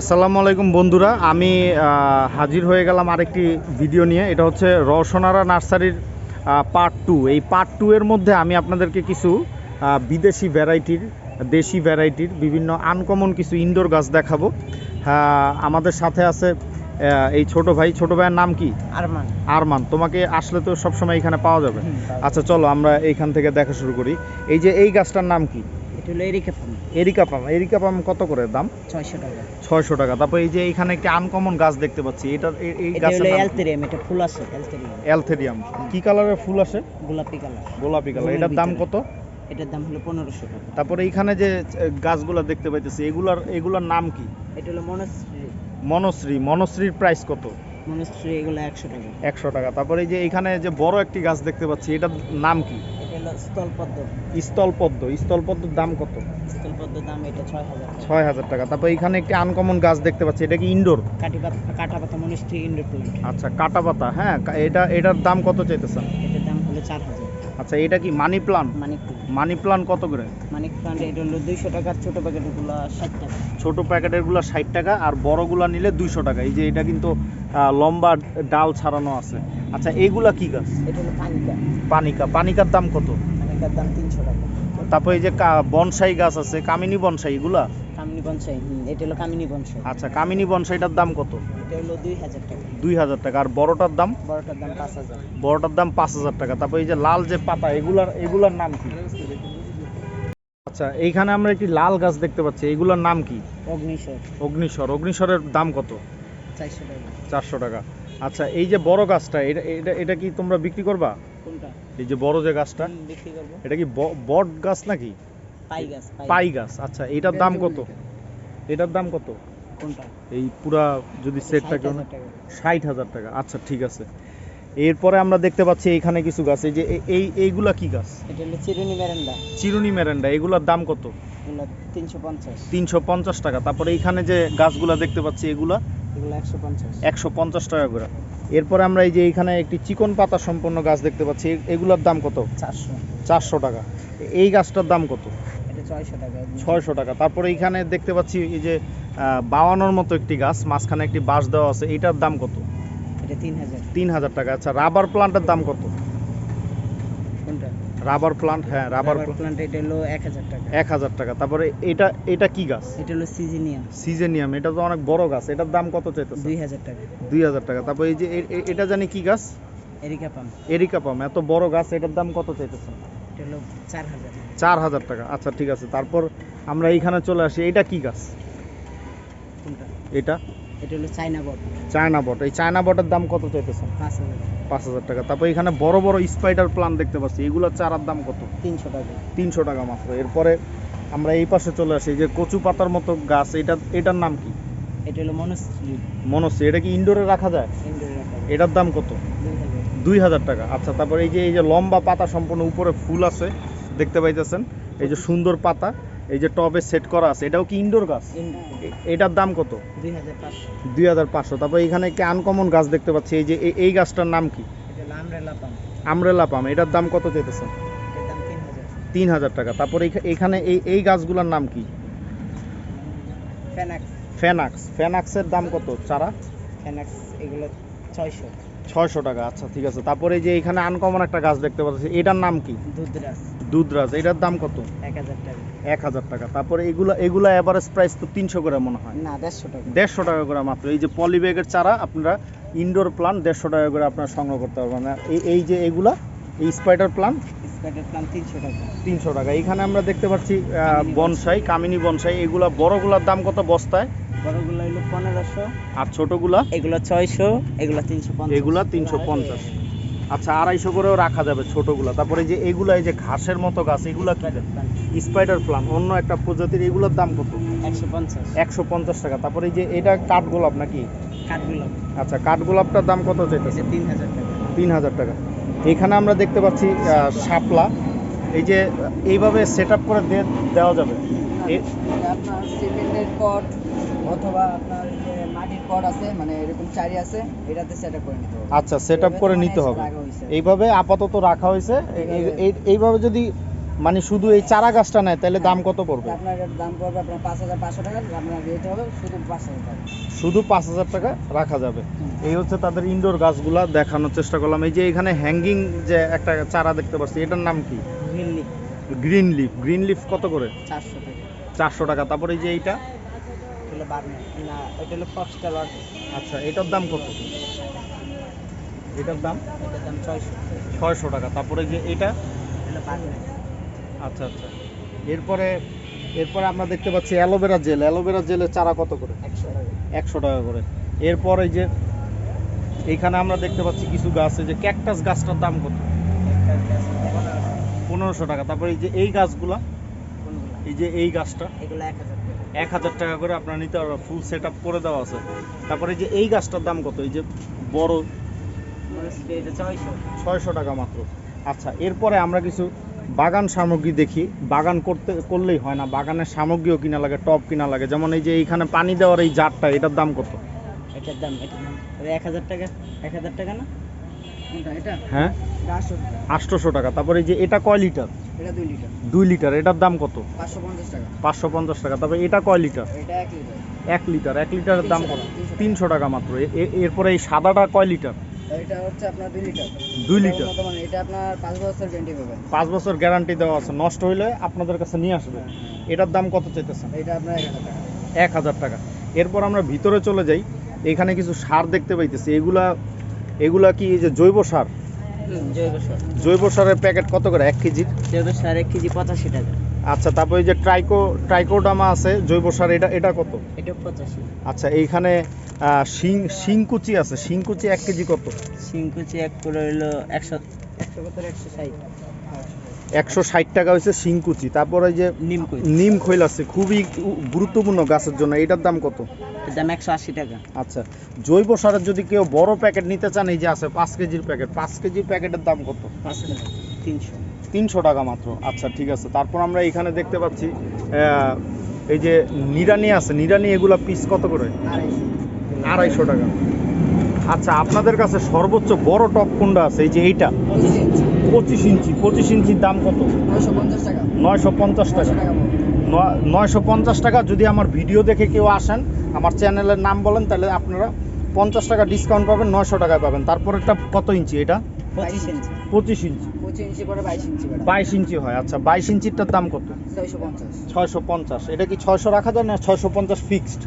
আসসালামু আলাইকুম বন্ধুরা আমি হাজির হয়ে গেলাম আরেকটি ভিডিও নিয়ে। এটা হচ্ছে রওশনারা নার্সারির পার্ট টু এই পার্ট টু এর মধ্যে আমি আপনাদেরকে কিছু বিদেশি ভ্যারাইটির দেশি ভ্যারাইটির বিভিন্ন আনকমন কিছু ইনডোর গাছ দেখাবো। আমাদের সাথে আছে এই ছোট ভাই। ছোট ভাইয়ের নাম কি? আরমান। আরমান। তোমাকে আসলে তো সবসময় এখানে পাওয়া যাবে। আচ্ছা চলো আমরা এইখান থেকে দেখা শুরু করি। এই যে এই গাছটার নাম কি? এটা হলো areca farm areca palm. Areca palm কত করে দাম? ছয়শো টাকা। ছয়শো টাকা। তারপর এই যে এখানে একটি আনকমন গাছ দেখতে পাচ্ছি। এটা এই- এই হলো নাম এটা ফুল আছে অ্যালতেরিয়াম অ্যালথেরিয়াম কি কালারের ফুল আসে? গোলাপি কালার। গোলাপি কালার। এটার দাম কত? এটার দাম হলো পনেরোশো টাকা। তারপরে এইখানে যে গাছগুলো দেখতে পাইতেছি এগুলার এগুলার নাম কি? এটা হলো মনশ্রী। মনশ্রী। মনশ্রীর প্রাইস কত? মনশ্রী এগুলো একশো টাকা। একশো টাকা। তারপরে এই যে এখানে যে বড় একটি গাছ দেখতে পাচ্ছি এটার নাম কি? স্থলপদ্ম স্থলপদ্মর দাম কত? দাম এটা ছয় হাজার ছয় হাজার টাকা। তারপর এখানে একটি আনকমন গাছ দেখতে পাচ্ছি। এটা কি ইনডোর? ইন্ডোর আচ্ছা কাটা পাতা হ্যাঁ এটা এটার দাম কত চাইতেছেন এটার দাম হলো চার হাজার। আচ্ছা এটা কি money plant? Plant. Money plant কত করে? মানিক প্লান্ট এটা হলো দুইশো টাকার ছোটো প্যাকেটগুলো ষাট টাকা। ছোট প্যাকেটেরগুলো ষাট টাকা আর বড়গুলা নিলে দুইশো টাকা। এই যে এটা কিন্তু লম্বা ডাল ছাড়ানো আছে। আচ্ছা এগুলা কি গাছ? এটা হলো পানিকা। পানিকা। পানিকার দাম কত? পানিকার দাম তিনশো টাকা। তারপর এই যে বনসাই গাছ আছে কামিনী বনসাই এগুলা? কামিনী বনসাই এটা হলো কামিনী বনসাই। আচ্ছা কামিনী বনসাইটার দাম কত? এটা হলো দুই হাজার টাকা। দুই হাজার টাকা। আর বড়টার দাম? বড়টার দাম পাঁচ হাজার। বড়টার দাম পাঁচ হাজার টাকা। তারপর এই যে লাল যে পাতা এগুলার এগুলার নাম কি? আচ্ছা এইখানে আমরা একটি লাল গাছ দেখতে পাচ্ছি। এগুলার নাম কি? অগ্নিশ্বর অগ্নিস্বর অগ্নিস্বরের দাম কত? চারশো টাকা। চারশো টাকা। আচ্ছা এই যে বড় গাছটা এটা এটা এটা কি তোমরা বিক্রি করবা? কোনটা? এই যে বড় যে গাছটা বিক্রি করব। এটা কি বট গাছ নাকি? পাই গাছ পাই গাছ। আচ্ছা এটার দাম কত? এটার দাম কত? কোনটা? এই পুরা যদি সেটটা কেউ 60,000 টাকা। ষাট হাজার টাকা আচ্ছা ঠিক আছে। এরপরে আমরা দেখতে পাচ্ছি এখানে কিছু গাছ এই যে এই এইগুলা কি গাছ? এটা হলো চিরুনি মেরেন্ডা। চিরুনি মেরেন্ডা এগুলার দাম কত? এগুলো তিনশো পঞ্চাশ। তিনশো পঞ্চাশ টাকা তারপরে এইখানে যে গাছগুলা দেখতে পাচ্ছি এগুলো একশো পঞ্চাশ। একশো পঞ্চাশ টাকা করে। এরপরে আমরা এই যে এইখানে একটি চিকন পাতা সম্পন্ন গাছ দেখতে পাচ্ছি। এগুলোর দাম কত? চারশো। চারশো টাকা। এই গাছটার দাম কত? এটা ছয়শো টাকা। তারপরে এইখানে দেখতে পাচ্ছি এই যে বাওয়ানোর মতো একটি গাছ মাঝখানে একটি বাঁশ দেওয়া আছে। এটার দাম কত? এটা তিন হাজার টাকা। আচ্ছা রাবার প্লান্টের দাম কত? রাবার প্লান্ট হ্যাঁ রাবার প্লান্ট এটা হলো এক হাজার টাকা। এক হাজার টাকা। তারপরে এটা এটা কি গাছ? এটা হলো সিজিনিয়াম। সিজেনিয়াম এটা তো অনেক বড় গাছ। এটার দাম কত চাইতেছে দুই হাজার টাকা। দুই হাজার টাকা। তারপর এই যে এটা জানি কি গাছ? Areca palm. Areca palm. এত বড় গাছ এটার দাম কত চাইতেছে এটা হলো চার হাজার টাকা। আচ্ছা ঠিক আছে। তারপর আমরা এইখানে চলে আসি। এটা কি গাছ? কোনটা? এটা? এটা হলো চাইনা বট। চায়না বট। এই চায়না বটের দাম কত চাইতেছে পাঁচ হাজার পাঁচ হাজার টাকা। তারপর এখানে বড় বড় স্পাইডার দেখতে পাচ্ছি। এগুলোর চারার দাম কত? তিনশো টাকা। তিনশো টাকা মাত্র। এরপরে আমরা এই পাশে চলে আসি যে কচু পাতার মতো গাছ এটা এটার নাম কি? এটা হলো এটা কি ইনডোরে রাখা যায়। এটার দাম কত? দুই হাজার টাকা। আচ্ছা তারপরে এই যে এই যে লম্বা পাতা সম্পূর্ণ উপরে ফুল আছে দেখতে পাইতেছেন। এই যে সুন্দর পাতা। এই যে টবে সেট করা আছে এটাও কি ইনডোর গাছ? এটার দাম কত? দুই হাজার পাঁচশো। তারপর এখানে একটি আনকমন গাছ দেখতে পাচ্ছি এই যে এই- গাছটার নাম কি? আমরেলা পাম। এটার দাম কত চাইতেছেন? তিন হাজার। টাকা। তারপর এইখানে এই এই গাছগুলোর নাম কি? ফেনাক্স। ফেনাক্সের দাম কত চারা? ফেনাক্স এগুলো ছয়শো। ছয়শো টাকা। আচ্ছা ঠিক আছে। তারপরে এই যে এখানে আনকমন একটা গাছ দেখতে পাচ্ছি এটার নাম কি? দুধরাজ। দুধরাজ এটার দাম কত? এক হাজার টাকা। এক হাজার টাকা। তারপরে এগুলো এগুলো অ্যাভারেজ প্রাইস তো তিনশো করে মনে হয়। না দেড়শো টাকা। দেড়শো টাকা করে মাত্র। এই যে পলি ব্যাগের চারা আপনারা ইনডোর প্লান্ট দেড়শো টাকা করে আপনারা সংগ্রহ করতে পারবেন। এই এই যে এগুলা এই স্পাইডার প্লান্ট স্পাইডার প্লাম তিনশো টাকা। তিনশো টাকা। এখানে আমরা দেখতে পাচ্ছি বনসাই কামিনী বনসাই। এগুলা বড়গুলার দাম কত বস্তায়? বড়গুলো হলো পনেরোশো। আর ছোটগুলা? এগুলো ছয়শো এগুলো তিনশো এগুলা তিনশো পঞ্চাশ। আচ্ছা আড়াইশো করেও রাখা যাবে ছোটগুলা। তারপরে এই যে এগুলা এই যে ঘাসের মতো গাছ এগুলা কি স্পাইডার প্লান্ট অন্য একটা প্রজাতির এগুলোর দাম কত? একশো পঞ্চাশ। একশো পঞ্চাশ টাকা। তারপরে এই যে এটা কাঠগোলাপ নাকি? কাঠগুলো আচ্ছা কাঠগোলাপটার দাম কত চাইতেছে তিন হাজার টাকা। তিন হাজার টাকা। এখানে আমরা দেখতে পাচ্ছি শাপলা। এই যে এইভাবে সেট আপ করে দেওয়া যাবে। আপনার সিমেন্টের অথবা আপনার যে আছে মানে এরকম চারি আছে এটাতে সেট করে নিতে হবে। আচ্ছা সেট আপ করে নিতে হবে। এইভাবে আপাতত রাখা হয়েছে এইভাবে। যদি মানে শুধু এই চারা গাছটা নেয় তাহলে দাম কত পড়বে? আপনার দাম পড়বে আপনার পাঁচ হাজার পাঁচশো টাকা আপনার রেট হবে শুধু পাঁচ হাজার টাকা। শুধু পাঁচ হাজার টাকা রাখা যাবে। এই হচ্ছে তাদের ইনডোর গাছগুলা দেখানোর চেষ্টা করলাম। এই যে এখানে হ্যাঙ্গিং যে একটা চারা দেখতে পাচ্ছি এটার নাম কি? মিললি গ্রিন লিফ গ্রিন লিফ কত করে? চারশো টাকা। চারশো টাকা। তারপরে এই যে এইটা না এটা হলো ফক্সটেল আচ্ছা এটার দাম কত? এটার দাম? এটার দাম ছয়শো। ছয়শো টাকা। তারপরে যে এটা? আচ্ছা আচ্ছা। এরপরে এরপরে আমরা দেখতে পাচ্ছি অ্যালোভেরা জেল। অ্যালোভেরা জেলের চারা কত করে? একশো টাকা। করে। এরপর যে এইখানে আমরা দেখতে পাচ্ছি কিছু গাছ যে ক্যাকটাস গাছটার দাম কত? পনেরোশো টাকা। তারপরে এই যে এই গাছগুলা এই যে এই গাছটা এগুলো এক হাজার এক হাজার টাকা করে আপনার নিতে পারবেন ফুল সেট আপ করে দেওয়া আছে। তারপরে যে এই গাছটার দাম কত? এই যে বড় ছয়শো টাকা মাত্র। আচ্ছা এরপরে আমরা কিছু বাগান সামগ্রী দেখি। বাগান করতে করলেই হয় না। বাগানের সামগ্রীও কিনা লাগে টব কিনা লাগে। যেমন এই যে এইখানে পানি দেওয়ার এই জারটা এটার দাম কত? এটার দাম এক হাজার টাকা এক হাজার টাকা না? এটা? হ্যাঁ? আটশো টাকা। আটশোশো টাকা। তারপরে এই যে এটা কয় লিটার? এটা লিটার। এটার দাম কত? পাঁচশো পঞ্চাশ টাকা। পাঁচশো পঞ্চাশ টাকা তারপরে এটা কয় লিটার? এটা লিটার। লিটার লিটারের দাম কত? তিনশো টাকা। মাত্র। এরপরে এই সাদাটা কয় লিটার? এটা হচ্ছে আপনার দুই লিটার। দুই লিটার। এটা আপনার পাঁচ বছর গ্যারান্টি পাবেন। পাঁচ বছর গ্যারান্টি দেওয়া আছে। নষ্ট হইলে আপনাদের কাছে নিয়ে আসবে। এটার দাম কত চাইতেছেন? এটা আপনার এক হাজার টাকা। এক হাজার টাকা। এরপর আমরা ভিতরে চলে যাই। এখানে কিছু সার দেখতে পাইতেছি। এগুলা এগুলা কি এই যে জৈব সার? জৈব সার। জৈব সারের প্যাকেট কত করে? এক কেজির জৈব সার এক কেজি পঁচাশি টাকা। আচ্ছা তারপর এই যে ট্রাইকো ট্রাইকোডামা আছে জৈব সার এটা এটা কত? এটা পঁচাশি। আচ্ছা এইখানে শিং শিংকুচি আছে। শিংকুচি এক কেজি কত? শিংকুচি এক করে হলো একশো একশো কত? একশো ষাট। একশো ষাট টাকা হয়েছে শিংকুচি তারপর যে নিম নিম খৈল আছে খুবই গুরুত্বপূর্ণ গাছের জন্য এটার দাম কত? দাম একশো আশি টাকা। আচ্ছা জৈব সারের যদি কেউ বড় প্যাকেট নিতে চান এই যে আছে পাঁচ কেজির প্যাকেট পাঁচ কেজির প্যাকেটের দাম কত? তিনশো। তিনশো টাকা মাত্র আচ্ছা ঠিক আছে। তারপর আমরা এখানে দেখতে পাচ্ছি এই যে নিরানি আছে নিরানি এগুলা পিস কত করে? আড়াইশো। আড়াইশো টাকা। আচ্ছা আপনাদের কাছে সর্বোচ্চ বড় টপ কোনটা আছে? এই যে এইটা। পঁচিশ ইঞ্চি পঁচিশ ইঞ্চির দাম কত? নয়শো পঞ্চাশ টাকা। নয়শো পঞ্চাশ টাকা। যদি আমার ভিডিও দেখে কেউ আসেন আমার চ্যানেলের নাম বলেন তাহলে আপনারা পঞ্চাশ টাকা ডিসকাউন্ট পাবেন নয়শো টাকায় পাবেন। তারপর একটা কত ইঞ্চি এটা? পঁচিশ ইঞ্চি। পঁচিশ ইঞ্চি বাইশ ইঞ্চি হয় আচ্ছা। বাইশ ইঞ্চিরটার দাম কত? ছয়শো পঞ্চাশ। ছয়শো পঞ্চাশ। এটা কি ছয়শো রাখা যায় না ছয়শো পঞ্চাশ ফিক্সড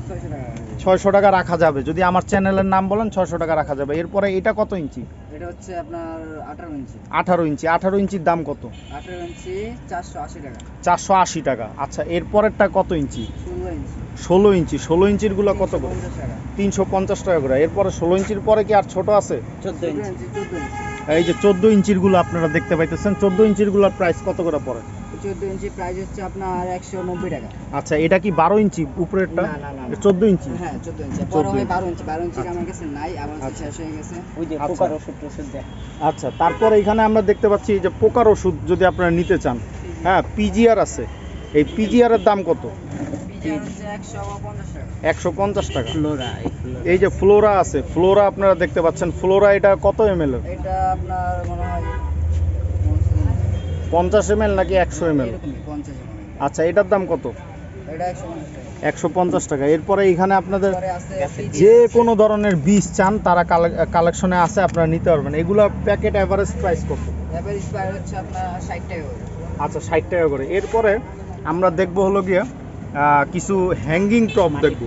ছয়শো টাকা রাখা যাবে। যদি আমার চ্যানেলের নাম বলেন ছয়শো টাকা রাখা যাবে। এরপরে এটা কত ইঞ্চি? এটা হচ্ছে আপনার আঠারো ইঞ্চি। আঠারো ইঞ্চি। আঠারো ইঞ্চির দাম কত? আঠারো ইঞ্চি চারশো আশি টাকা। চারশো আশি টাকা। আচ্ছা এরপরেরটা কত ইঞ্চি? ষোলো ইঞ্চি। ষোলো ইঞ্চি। ষোলো ইঞ্চিরগুলো কত করে? তিনশো পঞ্চাশ টাকা। করে। এরপরে ষোলো ইঞ্চির পরে কি আর ছোট আছে? এই যে চোদ্দ ইঞ্চিরগুলো আপনারা দেখতে পাইতেছেন। চোদ্দ ইঞ্চিরগুলোর প্রাইস কত করে পড়ে? চোদ্দ ইঞ্চি প্রাইস হচ্ছে আপনার একশো নব্বই টাকা। আচ্ছা এটা কি বারো ইঞ্চি উপরেরটা? না, না, না। চোদ্দ ইঞ্চি? হ্যাঁ চোদ্দ ইঞ্চি। 14 পরে হয় ইঞ্চি। বারো ইঞ্চি। বারো ইঞ্চি আমার কাছে নাই আমার কাছে আচ্ছা। শেষ হয়ে গেছে। ওই যে আচ্ছা। পোকার ওষুধ টষুধ দেয়। আচ্ছা তারপরে এখানে আমরা দেখতে পাচ্ছি যে পোকার ওষুধ যদি আপনারা নিতে চান হ্যাঁ পিজিআর আছে। এই পিজিআর এর দাম কত? একশো পঞ্চাশ টাকা। ফ্লোরা এই যে ফ্লোরা আছে ফ্লোরা আপনারা দেখতে পাচ্ছেন। ফ্লোরা এটা কত এম এর? এটা আপনার মনে হয় পঞ্চাশ এম নাকি একশো এম আচ্ছা এটার দাম কত? একশো পঞ্চাশ টাকা। এরপরে এখানে আপনাদের যে কোনো ধরনের বীজ চান তারা কালেকশনে আছে আপনারা নিতে পারবেন। এগুলো প্যাকেট অ্যাভারেজ প্রাইস কত? আচ্ছা ষাট টাকা করে। এরপরে আমরা দেখব হলো গিয়ে কিছু হ্যাঙ্গিং টপ দেখব।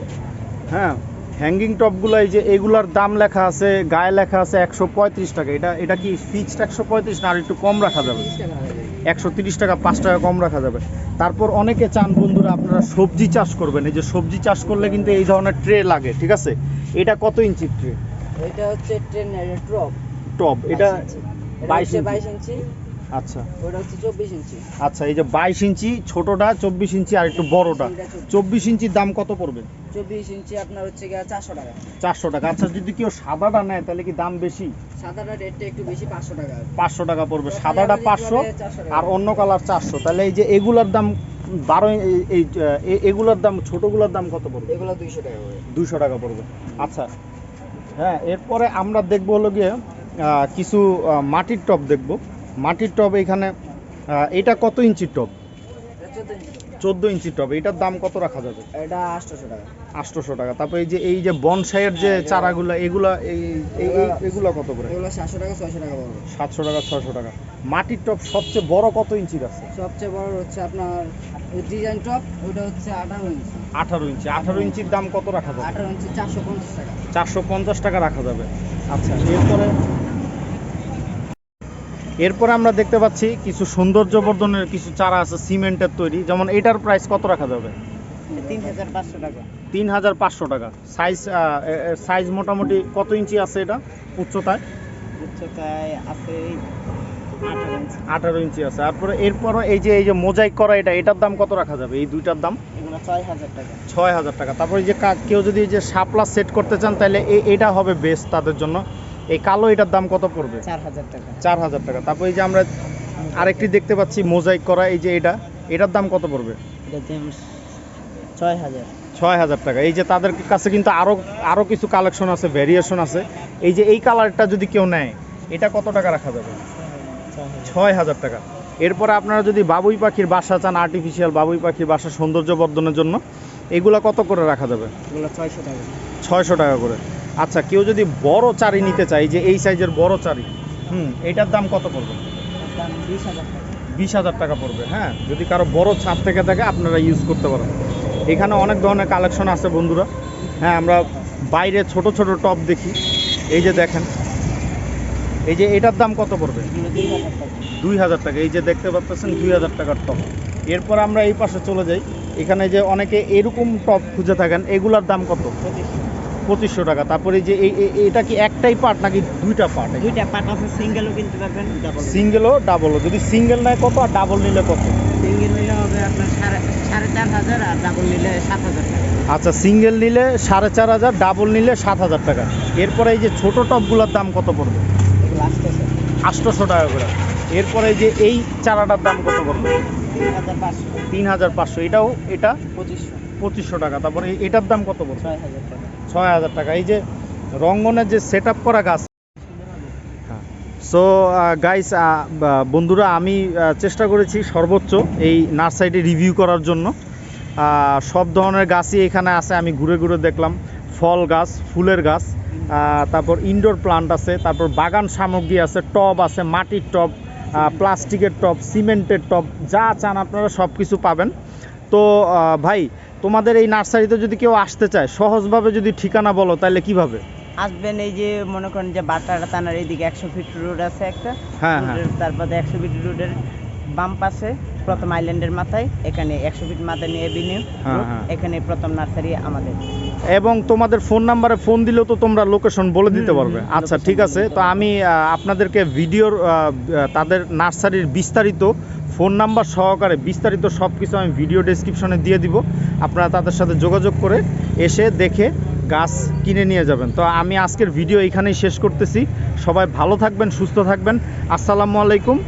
হ্যাঁ হ্যাঙ্গিং টপগুলো এই যে এগুলার দাম লেখা আছে গায়ে লেখা আছে একশো পঁয়ত্রিশ টাকা। এটা এটা কি ফিক্সড একশো পঁয়ত্রিশ না আর একটু কম রাখা যাবে। একশো তিরিশ টাকা পাঁচ টাকা কম রাখা যাবে। তারপর অনেকে চান বন্ধুরা আপনারা সবজি চাষ করবেন। এই যে সবজি চাষ করলে কিন্তু এই ধরনের ট্রে লাগে ঠিক আছে? এটা কত ইঞ্চি ট্রে? এটা হচ্ছে ট্রেন টপ টপ এটা বাইশ 22 ইঞ্চি ইঞ্চি। বাইশ ইঞ্চি। আচ্ছা। ওটা হচ্ছে চব্বিশ ইঞ্চি। আচ্ছা এই যে বাইশ ইঞ্চি ছোটটা চব্বিশ ইঞ্চি আর একটু বড়টা। চব্বিশ ইঞ্চির দাম কত পড়বে? চব্বিশ ইঞ্চি আপনার হচ্ছে গিয়ে চারশো টাকা। চারশো টাকা। আচ্ছা যদি কেউ সাদাটা নেয় তাহলে কি দাম বেশি? সাদাটা রেটটা একটু বেশি পাঁচশো টাকা। পাঁচশো টাকা পড়বে। সাদাটা পাঁচশো আর অন্য কালার চারশো। তাহলে এই যে এগুলার দাম বারো এই- এই এ- দাম ছোটগুলোর দাম কত পড়বে? এগুলো দুইশো টাকা দুইশো টাকা পড়বে। আচ্ছা হ্যাঁ এরপরে আমরা দেখব হলো গিয়ে কিছু মাটির টপ দেখব। মাটির টব এখানে এটা কত ইঞ্চির টব? চোদ্দ ইঞ্চির টব। এটার দাম কত রাখা যাবে? এটা আটশোশো টাকা। আটশোশো টাকা। তারপর এই যে এই যে বনসাইয়ের যে চারাগুলো এগুলা এই এগুলো কত করে? এগুলো সাতশো টাকা ছয়শো টাকা সাতশো টাকা ছশো টাকা। মাটির টপ সবচেয়ে বড় কত ইঞ্চির আছে? সবচেয়ে বড় হচ্ছে আপনার ডিজাইন টপ ওটা হচ্ছে আঠারো ইঞ্চি। আঠারো ইঞ্চি। আঠারো ইঞ্চির দাম কত রাখা যাবে? আঠারো ইঞ্চি চারশো পঞ্চাশ টাকা। চারশো পঞ্চাশ টাকা রাখা যাবে। আচ্ছা এরপরে এরপরে আমরা দেখতে পাচ্ছি কিছু সৌন্দর্যবর্ধনের কিছু চারা আছে সিমেন্টের তৈরি। যেমন এটার প্রাইস কত রাখা যাবে? তিন হাজার পাঁচশো টাকা। সাইজ সাইজ মোটামুটি কত ইঞ্চি আছে এটা উচ্চতায়? উচ্চতায় আছে আঠারো ইঞ্চি। আছে। তারপরে এরপরে এই যে এই যে মোজাইক করা এটা এটার দাম কত রাখা যাবে? এই দুইটার দাম? ছয় হাজার টাকা। তারপরে যে কেউ যদি যে শাপলা সেট করতে চান তাহলে এটা হবে বেস্ট তাদের জন্য। এই কালো এটার দাম কত পড়বে? চার হাজার টাকা। চার হাজার টাকা। তারপর এই যে আমরা আরেকটি দেখতে পাচ্ছি মোজাইক করা এই যে এটা এটার দাম কত পড়বে? ছয় হাজার। ছয় হাজার টাকা। এই যে তাদের কাছে কিন্তু আরও আরও কিছু কালেকশন আছে ভ্যারিয়েশন আছে। এই যে এই কালারটা যদি কেউ নেয় এটা কত টাকা রাখা যাবে? ছয় হাজার টাকা। এরপরে আপনারা যদি বাবুই পাখির বাসা চান আর্টিফিশিয়াল বাবুই পাখির বাসা সৌন্দর্য বর্ধনের জন্য এগুলা কত করে রাখা যাবে? ছয়শো টাকা। ছয়শো টাকা করে। আচ্ছা কেউ যদি বড় চারি নিতে চায় যে এই সাইজের বড় চারি, হুম, এটার দাম কত পড়বে? বিশ হাজার টাকা পড়বে হ্যাঁ। যদি কারও বড় ছাদ থেকে থাকে, আপনারা ইউজ করতে পারেন। এখানে অনেক ধরনের কালেকশন আছে বন্ধুরা। হ্যাঁ আমরা বাইরে ছোট ছোট টপ দেখি। এই যে দেখেন, এই যে এটার দাম কত পড়বে? দুই হাজার টাকা। এই যে দেখতে পাচ্ছেন, দুই হাজার টাকার টপ এরপর আমরা এই পাশে চলে যাই। এখানে যে অনেকে এরকম টপ খুঁজে থাকেন, এগুলার দাম কত? পঁচিশশো টাকা। তারপরে যে এটা কি একটাই পার্ট নাকি দুইটা পার্ট দুইটা পার্ট আছে সিঙ্গেলও কিনতে পারবেন সিঙ্গেলও ডাবলও যদি সিঙ্গেল নেয় কত আর ডাবল নিলে কত? সিঙ্গেল নিলে হবে আপনার সাড়ে সাড়ে চার হাজার আর ডাবল নিলে সাত হাজার টাকা। আচ্ছা সিঙ্গেল নিলে সাড়ে চার হাজার ডাবল নিলে সাত হাজার টাকা। এরপরে এই যে ছোটো টপগুলোর দাম কত পড়বে? আটশোশো। টাকা করে। এরপরে যে এই চারাটার দাম কত পড়বে? তিন হাজার পাঁচশো। তিন হাজার পাঁচশো। এটাও এটা পঁচিশশো। পঁচিশশো টাকা। তারপরে এটার দাম কত পড়বে? ছয় হাজার টাকা। ছয় হাজার টাকা। এই যে রঙ্গনের যে সেট করা গাছ। সো গাইস বন্ধুরা, আমি চেষ্টা করেছি সর্বোচ্চ এই নার্সারিটি রিভিউ করার জন্য। সব ধরনের গাছই এখানে আছে, আমি ঘুরে ঘুরে দেখলাম। ফল গাছ, ফুলের গাছ তারপর ইনডোর প্লান্ট আছে, তারপর বাগান সামগ্রী আছে, টব আছে, মাটির টব প্লাস্টিকের টব সিমেন্টের টব, যা চান আপনারা সব কিছু পাবেন। তো ভাই তোমাদের এই নার্সারিতে যদি কেউ আসতে চায় সহজভাবে যদি ঠিকানা বলো তাহলে কীভাবে? আসবেন এই যে মনে করেন যে বাটারা থানার এইদিকে একশো ফিট রোড আছে একটা। হ্যাঁ, হ্যাঁ। তারপরে একশো ফিট রোডের বাম পাশে। প্রথম আইল্যান্ডের মাথায় এখানে একশো ফিট মাথায় নিয়ে এভিনিউ হ্যাঁ, হ্যাঁ। এখানে প্রথম নার্সারি আমাদের। এবং তোমাদের ফোন নাম্বারে ফোন দিলেও তো তোমরা লোকেশন বলে দিতে পারবে। আচ্ছা ঠিক আছে। তো আমি আপনাদেরকে ভিডিওর তাদের নার্সারির বিস্তারিত ফোন নাম্বার সহকারে বিস্তারিত সব কিছু আমি ভিডিও ডেসক্রিপশনে দিয়ে দিব। আপনারা তাদের সাথে যোগাযোগ করে এসে দেখে গাছ কিনে নিয়ে যাবেন। তো আমি আজকের ভিডিও এখানেই শেষ করতেছি। সবাই ভালো থাকবেন সুস্থ থাকবেন। আসসালামু আলাইকুম।